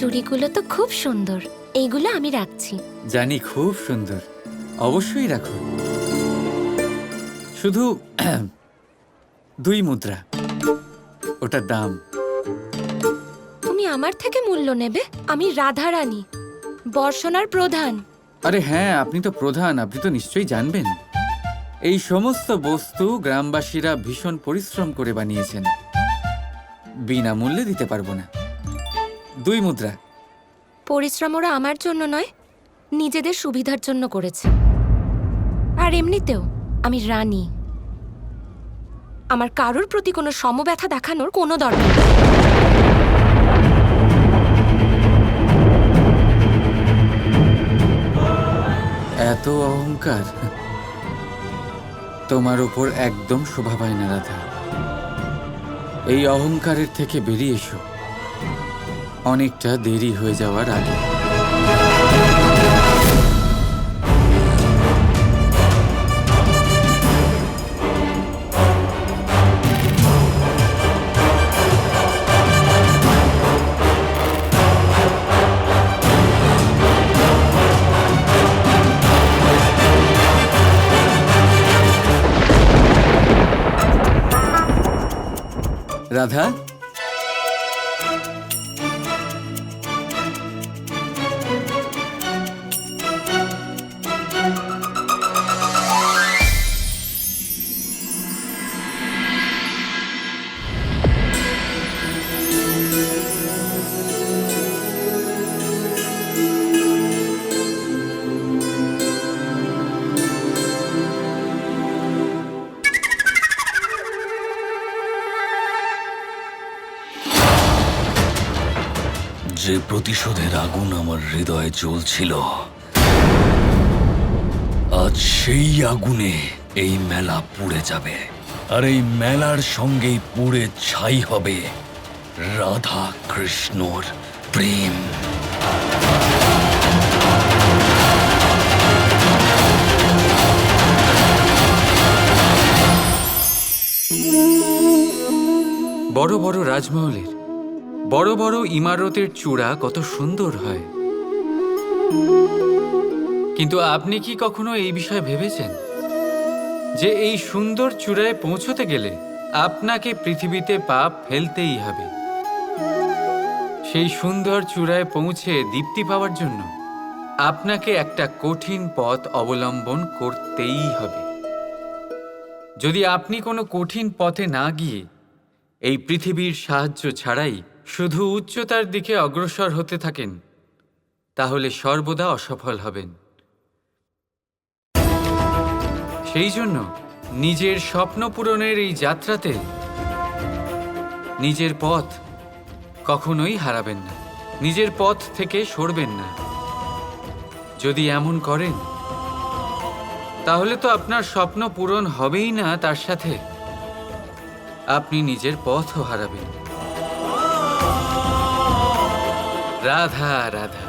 চুড়িগুলো তো খুব সুন্দর। এইগুলো আমি রাখছি। জানি খুব সুন্দর। অবশ্যই রাখো। শুধু দুই মুদ্রা। ওটার দাম। তুমি আমার থেকে মূল্য নেবে? আমি রাধা রানী বর্ষণার প্রধান। আরে হ্যাঁ আপনি তো প্রধান আপনি তো নিশ্চয়ই জানবেন। এই সমস্ত বস্তু গ্রামবাসীরা ভীষণ পরিশ্রম করে বানিয়েছেন। বিনামূল্যে দিতে পারব না। দুই মুদ্রা। পরিশ্রম ওরা আমার জন্য নয় নিজেদের সুবিধার জন্য করেছে। আর এমনিতেও আমি রানী। আমার কারোর প্রতি কোনো সমব্যথা দেখানোর কোনো দরকার নেই। এত অহংকার। তোমার উপর একদম শোভা পায় না রাধা। এই অহংকারের থেকে বেরিয়ে এসো। অনেকটা দেরি হয়ে যাওয়ার আগে রাধা যে প্রতিশোধের আগুন আমার হৃদয়ে জ্বলছিল, আজ সেই আগুনে এই মেলা পুড়ে যাবে। আর এই মেলার সঙ্গেই পুড়ে ছাই হবে রাধা কৃষ্ণর প্রেম। বড় বড় রাজমহলের বড় বড় ইমারতের চূড়া কত সুন্দর হয়। কিন্তু আপনি কি কখনো এই বিষয়ে ভেবেছেন? যে এই সুন্দর চূড়ায় পৌঁছতে গেলে আপনাকে পৃথিবীতে পাপ ফেলতেই হবে। সেই সুন্দর চূড়ায় পৌঁছে দীপ্তি পাওয়ার জন্য আপনাকে একটা কঠিন পথ অবলম্বন করতেই হবে। যদি আপনি কোনো কঠিন পথে না গিয়ে এই পৃথিবীর সাহায্য ছাড়াই শুধু উচ্চতার দিকে অগ্রসর হতে থাকেন, তাহলে সর্বদা অসফল হবেন। সেই জন্য নিজের স্বপ্ন পূরণের এই যাত্রাতে নিজের পথ কখনোই হারাবেন না, নিজের পথ থেকে সরবেন না। যদি এমন করেন, তাহলে তো আপনার স্বপ্ন পূরণ হবেই না, তার সাথে আপনি নিজের পথও হারাবেন। রাধা রাধা